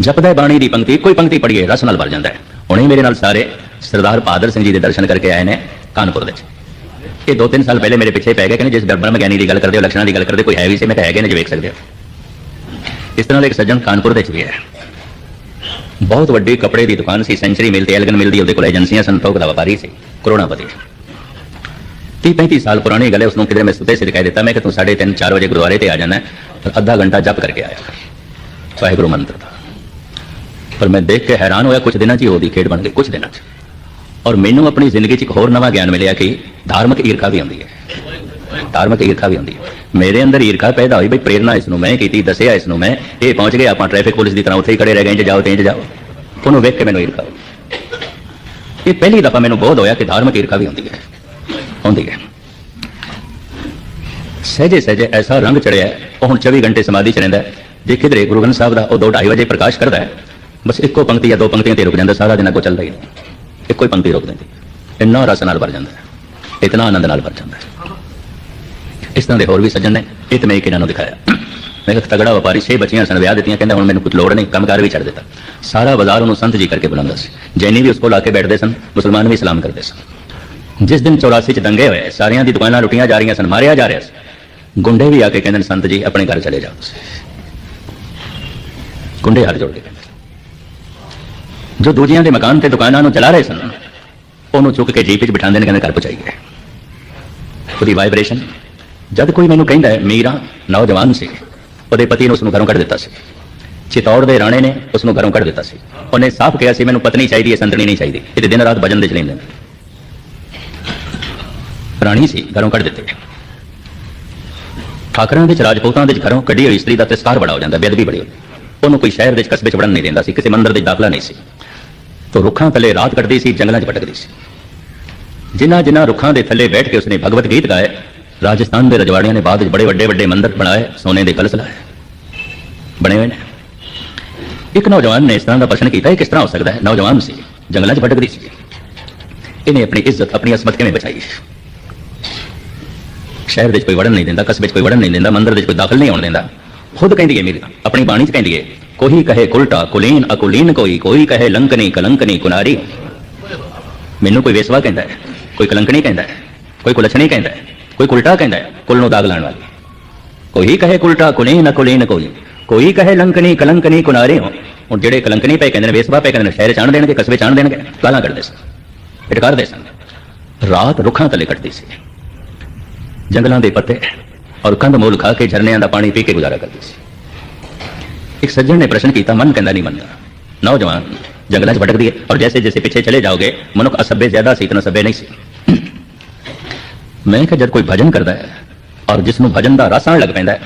ਜਪਦਾ ਬਾਣੀ ਦੀ ਪੰਕਤੀ, ਕੋਈ ਪੰਕਤੀ ਪੜ੍ਹੀਏ, ਰਸ ਨਾਲ ਭਰ ਜਾਂਦਾ ਹੈ। ਹੁਣੇ ਮੇਰੇ ਨਾਲ ਸਾਰੇ ਸਰਦਾਰ ਬਹਾਦਰ ਸਿੰਘ ਜੀ ਦੇ ਦਰਸ਼ਨ ਕਰਕੇ ਆਏ ਨੇ ਕਾਨਪੁਰ ਦੇ ਵਿੱਚ। ਇਹ ਦੋ ਤਿੰਨ ਸਾਲ ਪਹਿਲੇ ਮੇਰੇ ਪਿੱਛੇ ਪੈ ਗਏ, ਕਹਿੰਦੇ ਜਿਸ ਬ੍ਰਹਮ ਗਿਆਨੀ ਦੀ ਗੱਲ ਕਰਦੇ ਹੋ ਲਕਸ਼ਣਾਂ ਦੀ ਗੱਲ ਕਰਦੇ ਕੋਈ ਹੈ ਵੀ ਸੀ, ਮੈਂ ਤਾਂ ਹੈਗੇ ਨੇ, ਜੇ ਵੇਖ ਸਕਦੇ ਹੋ। ਇਸ ਤਰ੍ਹਾਂ ਦਾ ਇੱਕ ਸੱਜਣ ਕਾਨਪੁਰ ਦੇ ਵਿੱਚ ਵੀ ਹੈ। ਬਹੁਤ ਵੱਡੀ ਕੱਪੜੇ ਦੀ ਦੁਕਾਨ ਸੀ, ਸੈਂਚਰੀ ਮਿਲ ਤੇ ਐਲਗਨ ਮਿਲ ਦੀ ਉਹਦੇ ਕੋਲ ਏਜੰਸੀਆਂ ਸਨ ਥੋਕ ਦਾ ਵਪਾਰੀ ਸੀ, ਕਰੋੜਾਪਤੀ 30 35 ਸਾਲ ਪੁਰਾਣੀ ਗੱਲ ਹੈ ਉਸ ਨੂੰ ਕਿਤੇ ਮੈਂ ਸੁਤੇ ਸਿਰ ਕਹਿ ਦਿੱਤਾ, ਮੈਂ ਕਿ ਤੂੰ 3:30 4 ਵਜੇ ਗੁਰਦੁਆਰੇ ਤੇ ਆ ਜਾਣਾ ਪਰ ਅੱਧਾ ਘੰਟਾ ਜਪ ਕਰਕੇ ਆਇਆ ਵਾਹਿਗੁਰੂ ਮੰਤਰ ਦਾ। ਪਰ ਮੈਂ ਦੇਖ ਕੇ ਹੈਰਾਨ ਹੋਇਆ ਕੁਝ ਦਿਨਾਂ 'ਚ ਹੀ ਉਹਦੀ ਖੇਡ ਬਣ ਗਈ ਕੁਝ ਦਿਨਾਂ 'ਚ। ਔਰ ਮੈਨੂੰ ਆਪਣੀ ਜ਼ਿੰਦਗੀ 'ਚ ਇੱਕ ਹੋਰ ਨਵਾਂ ਗਿਆਨ ਮਿਲਿਆ ਕਿ ਧਾਰਮਿਕ ਈਰਖਾ ਵੀ ਆਉਂਦੀ ਹੈ। ਧਾਰਮਿਕ ਈਰਖਾ ਵੀ ਆਉਂਦੀ ਹੈ। ਮੇਰੇ ਅੰਦਰ ਈਰਖਾ ਪੈਦਾ ਹੋਈ, ਬਈ ਪ੍ਰੇਰਣਾ ਇਸ ਨੂੰ ਮੈਂ ਕੀਤੀ, ਦੱਸਿਆ ਇਸ ਨੂੰ ਮੈਂ, ਇਹ ਪਹੁੰਚ ਗਏ, ਆਪਾਂ ਟ੍ਰੈਫਿਕ ਪੁਲਿਸ ਦੀ ਤਰ੍ਹਾਂ ਉੱਥੇ ਹੀ ਖੜੇ ਰਹਿ ਗਏ, ਇੰਜ ਜਾਓ ਤੇ ਇੰਜ ਜਾਓ। ਉਹਨੂੰ ਵੇਖ ਕੇ ਮੈਨੂੰ ਈਰਖਾ ਇਹ ਪਹਿਲੀ ਦਫਾ ਮੈਨੂੰ ਬਹੁਤ ਹੋਇਆ ਕਿ ਧਾਰਮਿਕ ਈਰਖਾ ਵੀ ਹੁੰਦੀ ਹੈ। ਹੁੰਦੀ ਹੈ। ਸਹਿਜੇ ਸਹਿਜੇ ਐਸਾ ਰੰਗ ਚੜਿਆ, ਉਹ ਹੁਣ 24 ਘੰਟੇ ਸਮਾਧੀ ਚ ਰਹਿੰਦਾ ਜੇ ਕਿਧਰੇ ਗੁਰੂ ਗ੍ਰੰਥ ਸਾਹਿਬ ਦਾ ਉਹ 2:30 ਵਜੇ ਪ੍ਰਕਾਸ਼ ਕਰਦਾ ਹੈ। ਬਸ ਇੱਕੋ ਪੰਕਤੀ ਜਾਂ ਦੋ ਪੰਕਤੀਆਂ ਤੇ ਰੁਕ ਜਾਂਦਾ, ਸਾਰਾ ਦਿਨ ਅੱਗੋਂ ਚੱਲਦਾ ਹੀ ਨਹੀਂ। ਇੱਕੋ ਹੀ ਪੰਕਤੀ ਰੁਕ ਦਿੰਦੀ ਇੰਨਾ ਰਸ ਨਾਲ ਭਰ ਜਾਂਦਾ ਹੈ। ਇਤਨਾ ਆਨੰਦ ਨਾਲ ਭਰ ਜਾਂਦਾ ਹੈ। ਇਸ ਤਰ੍ਹਾਂ ਦੇ ਹੋਰ ਵੀ ਸੱਜਣ ਨੇ, ਇਹ ਤੇ ਮੈਂ ਇੱਕ ਇਹਨਾਂ ਨੂੰ ਦਿਖਾਇਆ। ਮੈਂ ਕਿਹਾ, ਤਗੜਾ ਵਪਾਰੀ, ਛੇ ਬੱਚੀਆਂ ਸਨ, ਵਿਆਹ ਦਿੱਤੀਆਂ, ਕਹਿੰਦਾ ਹੁਣ ਮੈਨੂੰ ਕੁਝ ਲੋੜ ਨਹੀਂ, ਕੰਮਕਾਰ ਵੀ ਛੱਡ ਦਿੱਤਾ। ਸਾਰਾ ਬਾਜ਼ਾਰ ਉਹਨੂੰ ਸੰਤ ਜੀ ਕਰਕੇ ਬੁਲਾਉਂਦਾ ਸੀ। ਜੈਨੀ ਵੀ ਉਸ ਕੋਲ ਆ ਕੇ ਬੈਠਦੇ ਸਨ, ਮੁਸਲਮਾਨ ਵੀ ਸਲਾਮ ਕਰਦੇ ਸਨ। ਜਿਸ ਦਿਨ 84 ਚ ਦੰਗੇ ਹੋਏ, ਸਾਰਿਆਂ ਦੀ ਦੁਕਾਨਾਂ ਲੁੱਟੀਆਂ ਜਾ ਰਹੀਆਂ ਸਨ, ਮਾਰਿਆ ਜਾ ਰਿਹਾ ਸੀ। ਗੁੰਡੇ ਵੀ ਆ ਕੇ ਕਹਿੰਦੇ ਨੇ, ਸੰਤ ਜੀ, ਆਪਣੇ ਘਰ ਚਲੇ ਜਾਓ ਤੁਸੀਂ। ਗੁੰਡੇ ਹੱਥ ਜੋੜ ਕੇ ਕਹਿੰਦੇ ਜੋ ਦੂਜਿਆਂ ਦੇ ਮਕਾਨ ਤੇ ਦੁਕਾਨਾਂ ਨੂੰ ਚਲਾ ਰਹੇ ਸਨ, ਉਹਨੂੰ ਚੁੱਕ ਕੇ ਜੀਪ ਵਿੱਚ ਬਿਠਾਉਂਦੇ ਨੇ, ਕਹਿੰਦੇ ਘਰ ਪਹੁੰਚਾਈਏ ਉਹਦੀ ਵਾਈਬ੍ਰੇਸ਼ਨ ਜਦ ਕੋਈ ਮੈਨੂੰ ਕਹਿੰਦਾ ਹੈ, ਮੀਰਾ, ਨੌਜਵਾਨ ਸੀ। ਉਹਦੇ ਪਤੀ ਨੇ ਉਸ ਨੂੰ ਘਰੋਂ ਕੱਢ ਦਿੱਤਾ ਸੀ। ਚਿਤੌੜ ਦੇ ਰਾਣੇ ਨੇ ਉਸ ਨੂੰ ਘਰੋਂ ਕੱਢ ਦਿੱਤਾ ਸੀ। ਉਹਨੇ ਸਾਫ਼ ਕਿਹਾ ਸੀ, ਮੈਨੂੰ ਪਤਨੀ ਚਾਹੀਦੀ ਹੈ, ਸੰਤਣੀ ਨਹੀਂ ਚਾਹੀਦੀ। ਇਹ ਦਿਨ ਰਾਤ ਭਜਨ ਦੇ ਚ ਲੈਂਦੇ ਨੇ। ਰਾਣੀ ਸੀ, ਘਰੋਂ ਕੱਢ ਦਿੱਤੇ। ਠਾਕਰਾਂ ਦੇ ਵਿੱਚ, ਰਾਜਪੂਤਾਂ ਦੇ ਘਰੋਂ ਕੱਢੀ ਹੋਈ ਇਸਤਰੀ ਦਾ ਤਿਸਕਾਰ ਬੜਾ ਹੋ ਜਾਂਦਾ, ਬੇਅਦਬੀ ਬੜੀ ਉਹਨੂੰ ਕੋਈ ਸ਼ਹਿਰ ਦੇ ਕਸਬੇ ਚ ਵੜਨ ਨਹੀਂ ਦਿੰਦਾ ਸੀ, ਕਿਸੇ ਮੰਦਰ ਦੇ ਦਾਖਲਾ ਨਹੀਂ ਸੀ। ਤੋ ਰੁੱਖਾਂ ਥੱਲੇ ਰਾਤ ਕੱਟਦੀ ਸੀ, ਜੰਗਲਾਂ 'ਚ ਭਟਕਦੀ ਸੀ। ਜਿਨ੍ਹਾਂ ਜਿਨ੍ਹਾਂ ਰੁੱਖਾਂ ਦੇ ਥੱਲੇ ਬੈਠ ਕੇ ਉਸਨੇ ਭਗਵਤ ਗੀਤ ਗਾਏ, ਰਾਜਸਥਾਨ ਦੇ ਰਜਵਾੜਿਆਂ ਨੇ ਬਾਅਦ ਵਿੱਚ ਬੜੇ ਵੱਡੇ ਵੱਡੇ ਮੰਦਰ ਬਣਾਏ, ਸੋਨੇ ਦੇ ਕਲਸ਼ ਲਾਏ, ਬਣੇ ਹੋਏ ਨੇ। ਇੱਕ ਨੌਜਵਾਨ ਨੇ ਇਸ ਤਰ੍ਹਾਂ ਦਾ ਪ੍ਰਸ਼ਨ ਕੀਤਾ ਇਹ ਕਿਸ ਤਰ੍ਹਾਂ ਹੋ ਸਕਦਾ ਹੈ? ਨੌਜਵਾਨ ਸੀ, ਜੰਗਲਾਂ 'ਚ ਭਟਕਦੀ ਸੀ। ਇਹਨੇ ਆਪਣੀ ਇੱਜ਼ਤ, ਆਪਣੀ ਅਸਮਤ ਕਿਵੇਂ ਬਚਾਈ? ਸ਼ਹਿਰ ਵਿੱਚ ਕੋਈ ਵੜਨ ਨਹੀਂ ਦਿੰਦਾ, ਕਸਬੇ ਵਿੱਚ ਕੋਈ ਵੜਨ ਨਹੀਂ ਦਿੰਦਾ, ਮੰਦਰ ਵਿੱਚ ਕੋਈ ਦਾਖਲ ਨਹੀਂ ਹੋਣ ਦਿੰਦਾ। ਖੁਦ ਕਹਿੰਦੀ ਹੈ ਮੇਰੀ ਆਪਣੀ ਬਾਣੀ 'ਚ ਕਹਿੰਦੀ ਹੈ ਕੋਈ ਕਹੇ ਕੁਲਟਾ ਕੁਲੀਨ ਅਕੁਲੀਨ ਕੋਈ ਕੋਈ ਕਹੇ ਲੰਕਨੀ ਕਲੰਕਨੀ ਕੁਨਾਰੀ ਮੈਨੂੰ ਕੋਈ ਵੇਸਵਾ ਕਹਿੰਦਾ ਹੈ ਕੋਈ ਕਲੰਕਣੀ ਕਹਿੰਦਾ ਹੈ ਕੋਈ ਕੁਲਛਣੀ ਕਹਿੰਦਾ ਹੈ ਕੋਈ ਕੁਲਟਾ ਕਹਿੰਦਾ ਹੈ ਕੁਲ ਨੂੰ ਦਾਗ ਲਾਉਣ ਵਾਲੀ ਕੋਈ ਕਹੇ ਕੁਲਟਾ ਕੁਲੀਨ ਅਕੁਲੀਨ ਕੋਈ ਕੋਈ ਕਹੇ ਲੰਕਣੀ ਕਲੰਕਨੀ ਕੁਨਾਰੀ ਹੋ ਹੁਣ ਜਿਹੜੇ ਕਲੰਕਣੀ ਪਏ ਕਹਿੰਦੇ ਨੇ ਵੇਸਵਾ ਪਏ ਕਹਿੰਦੇ ਨੇ ਸ਼ਹਿਰ ਚਾਣ ਦੇਣਗੇ ਕਸਬੇ ਚਾਣ ਦੇਣਗੇ ਗਾਲਾਂ ਕੱਢਦੇ ਸਨ ਇਟਕਾਰਦੇ ਸਨ ਰਾਤ ਰੁੱਖਾਂ ਥੱਲੇ ਕੱਟਦੀ ਸੀ ਜੰਗਲਾਂ ਦੇ ਪੱਤੇ ਔਰ ਕੰਧ ਮੂਲ ਖਾ ਕੇ ਝਰਨਿਆਂ ਦਾ ਪਾਣੀ ਪੀ ਕੇ ਗੁਜ਼ਾਰਾ ਕਰਦੀ ਸੀ ਇੱਕ ਸੱਜਣ ਨੇ ਪ੍ਰਸ਼ਨ ਕੀਤਾ ਮਨ ਕਹਿੰਦਾ ਨਹੀਂ ਮੰਨਦਾ ਨੌਜਵਾਨ ਜੰਗਲਾਂ 'ਚ ਭਟਕਦੀ ਹੈ ਔਰ ਜੈਸੇ ਜੈਸੇ ਪਿੱਛੇ ਚਲੇ ਜਾਓਗੇ ਮਨੁੱਖ ਅਸਭ्य ਜ਼ਿਆਦਾ ਸੀ ਇਤਨਾ ਸਭ्य ਨਹੀਂ ਸੀ ਮੈਂ ਕਿਹਾ ਜਦ ਕੋਈ ਭਜਨ ਕਰਦਾ ਹੈ ਔਰ ਜਿਸ ਨੂੰ ਭਜਨ ਦਾ ਰਸ ਲੱਗ ਪੈਂਦਾ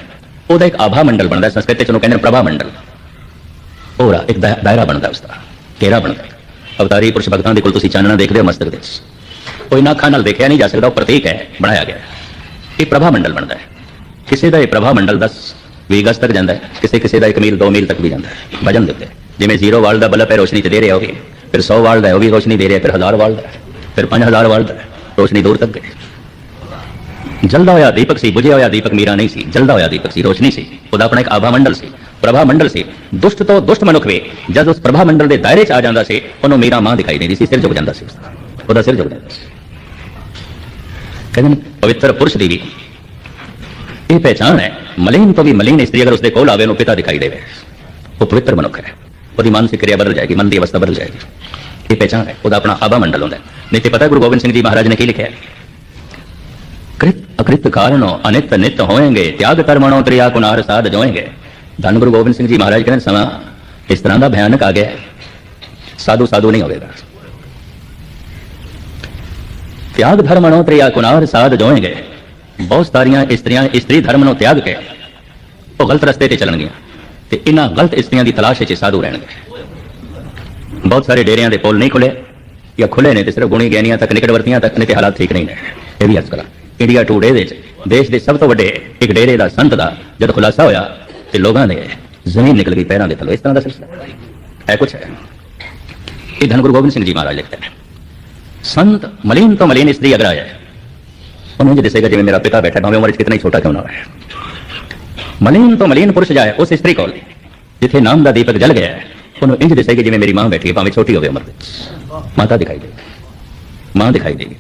ਉਹਦਾ ਇੱਕ ਆਭਾ ਮੰਡਲ ਬਣਦਾ ਹੈ ਸੰਸਕ੍ਰਿਤ ਵਿੱਚ ਉਹਨੂੰ ਕਹਿੰਦੇ ਨੇ ਪ੍ਰਭਾ ਮੰਡਲ ਉਹਦਾ ਇੱਕ ਦਾ- ਦਾਇਰਾ ਬਣਦਾ ਉਸਦਾ ਘੇਰਾ ਬਣਦਾ ਅਵਤਾਰੀ ਪੁਰਸ਼ ਭਗਤਾਂ ਦੇ ਕੋਲ ਤੁਸੀਂ ਚਾਨਣਾ ਦੇਖਦੇ ਹੋ ਮਸਤਕ ਦੇ ਵਿੱਚ ਕੋਈ ਨਾ ਅੱਖਾਂ ਨਾਲ ਦੇਖਿਆ ਨਹੀਂ ਜਾ ਸਕਦਾ ਉਹ ਪ੍ਰਤੀਕ ਹੈ ਬਣਾਇਆ ਗਿਆ ਇਹ ਪ੍ਰਭਾ ਮੰਡਲ ਬਣਦਾ ਹੈ ਕਿਸੇ ਦਾ ਇਹ ਪ੍ਰਭਾ ਮੰਡਲ ਦਾ 20 ਗਜ਼ ਤੱਕ ਜਾਂਦਾ ਹੈ। ਕਿਸੇ ਕਿਸੇ ਦਾ 1 ਮੀਲ 2 ਮੀਲ ਤੱਕ ਵੀ ਜਾਂਦਾ ਹੈ। ਵਜਨ ਦੇ ਉੱਤੇ। ਜਿਵੇਂ 0 ਵਾਲ ਦਾ ਬਲਬ ਹੈ, ਰੋਸ਼ਨੀ ਤੇ ਦੇ ਰਿਹਾ ਹੋਵੇ। ਫਿਰ 100 ਵਾਲ ਦਾ ਉਹ ਵੀ ਰੋਸ਼ਨੀ ਦੇ ਰਿਹਾ ਫਿਰ 1000 ਵਾਲ ਦਾ ਫਿਰ 5000 ਵਾਲ ਦਾ ਰੋਸ਼ਨੀ ਦੂਰ ਤੱਕ ਗਈ। ਜਲਦਾ ਹੋਇਆ ਦੀਪਕ ਸੀ, ਬੁਝਿਆ ਹੋਇਆ ਦੀਪਕ ਮੀਰਾ ਨਹੀਂ ਸੀ। ਜਲਦਾ ਹੋਇਆ ਦੀਪਕ ਸੀ, ਰੋਸ਼ਨੀ ਸੀ। ਉਹਦਾ ਆਪਣਾ ਇੱਕ ਆਭਾ ਮੰਡਲ ਸੀ। ਪ੍ਰਭਾ ਮੰਡਲ ਸੀ। ਦੁਸ਼ਟ ਤੋਂ ਦੁਸ਼ਟ ਮਨੁੱਖ ਵੀ, ਜਦ ਉਸ ਪ੍ਰਭਾ ਮੰਡਲ ਦੇ ਦਾਇਰੇ 'ਚ ਆ ਜਾਂਦਾ ਸੀ, ਉਹਨੂੰ ਮੀਰਾ ਮਾਂ ਦਿਖਾਈ ਦਿੰਦੀ ਸੀ, ਸਿਰ ਝੁਕ ਜਾਂਦਾ ਸੀ। ਉਸਦਾ ਉਹਦਾ ਸਿਰ ਝੁਕ ਜਾਂਦਾ ਸੀ। ਕਹਿੰਦੇ ਪਵਿੱਤਰ ਪੁਰਸ਼ ਦੀ ਵੀ ਇਹ ਪਹਿਚਾਨ ਹੈ ਮਲੀਨ ਤੋਂ ਵੀ ਮਲੀਨ ਇਸਤਰੀ ਅਗਰ ਉਸਦੇ ਕੋਲ ਆਵੇ ਉਹਨੂੰ ਪਿਤਾ ਦਿਖਾਈ ਦੇਵੇ ਉਹ ਪਵਿੱਤਰ ਮਨੁੱਖ ਹੈ ਉਹਦੀ ਮਾਨਸਿਕ ਕਿਰਿਆ ਬਦਲ ਜਾਏਗੀ ਮਨ ਦੀ ਅਵਸਥਾ ਬਦਲ ਜਾਏਗੀ ਇਹ ਪਹਿਚਾਨ ਹੈ ਉਹਦਾ ਆਪਣਾ ਆਭਾ ਮੰਡਲ ਹੁੰਦਾ ਹੈ ਨਹੀਂ ਤੇ ਪਤਾ ਹੈ ਗੁਰੂ ਗੋਬਿੰਦ ਸਿੰਘ ਜੀ ਮਹਾਰਾਜ ਨੇ ਕੀ ਲਿਖਿਆ ਹੈ कृत अकृत कारणों अनित नित होएंगे त्याग कर्मणों त्रिया कुनार साध जोएंगे धन गुरु गोबिंद सिंह जी महाराज कहते समा इस तरह का भयानक आ गया है साधु साधु नहीं होगा त्याग धर्मणों त्रिया कुनार साध जोएंगे ਬਹੁਤ ਸਾਰੀਆਂ ਇਸਤਰੀਆਂ ਇਸਤਰੀ ਧਰਮ ਨੂੰ ਤਿਆਗ ਕੇ ਉਹ ਗਲਤ ਰਸਤੇ ਤੇ ਚੱਲਣਗੀਆਂ ਤੇ ਇਹਨਾਂ ਗਲਤ ਇਸਤਰੀਆਂ ਦੀ ਤਲਾਸ਼ ਵਿੱਚ ਸਾਧੂ ਰਹਿਣਗੇ। ਬਹੁਤ ਸਾਰੇ ਡੇਰਿਆਂ ਦੇ ਪੁਲ ਨਹੀਂ ਖੁੱਲੇ ਜਾਂ ਖੁੱਲੇ ਨੇ ਤੇ ਸਿਰਫ ਗੁਣੀ ਗਿਆਨੀਆਂ ਤੱਕ, ਨਿਕਟਵਰਤੀਆਂ ਤੱਕ ਨੇ ਤੇ ਹਾਲਾਤ ਠੀਕ ਨਹੀਂ ਨੇ। ਇਹ ਵੀ ਅਸਕਲਾ ਇੰਡੀਆ ਟੂਡੇ ਦੇ ਵਿੱਚ ਦੇਸ਼ ਦੇ ਸਭ ਤੋਂ ਵੱਡੇ ਇੱਕ ਡੇਰੇ ਦਾ ਸੰਤ ਦਾ ਜਦ ਖੁਲਾਸਾ ਹੋਇਆ ਤੇ ਲੋਕਾਂ ਦੇ ਜ਼ਮੀਨ ਨਿਕਲ ਗਈ ਪੈਰਾਂ ਦੇ ਥੱਲੋਂ। ਇਸ ਤਰ੍ਹਾਂ ਦਾ ਸਿਲਸਿਲਾ ਹੈ। ਕੁਛ ਹੈ। ਇਹ ਧੰਨ ਗੁਰੂ ਗੋਬਿੰਦ ਸਿੰਘ ਜੀ ਮਹਾਰਾਜ ਲਿਖਦੇ ਨੇ। ਸੰਤ ਮਲੀਨ ਤੋਂ ਮਲੀਨ ਇਸਤਰੀ ਅਗਰ ਆਇਆ ਉਹਨੂੰ ਜੇ ਦਿਸੇਗਾ ਜਿਵੇਂ ਮੇਰਾ ਪਿਤਾ ਬੈਠਾ ਭਾਵੇਂ ਉਮਰ 'ਚ ਕਿਤਨਾ ਹੀ ਛੋਟਾ ਕਿਉਂ ਨਾ ਹੋਵੇ ਮਲੀਨ ਤੋਂ ਮਲੀਨ ਪੁਰਸ਼ ਜਾਏ ਉਸ ਇਸਤਰੀ ਕੋਲ ਜਿੱਥੇ ਨਾਮ ਦਾ ਦੀਪਕ ਜਲ ਗਿਆ ਉਹਨੂੰ ਇੰਜ ਦਿਸੇਗੀ ਜਿਵੇਂ ਮੇਰੀ ਮਾਂ ਬੈਠੀ ਹੈ ਭਾਵੇਂ ਛੋਟੀ ਹੋਵੇ ਉਮਰ ਦੇ ਮਾਤਾ ਦਿਖਾਈ ਦੇ ਮਾਂ ਦਿਖਾਈ ਦੇਗੀ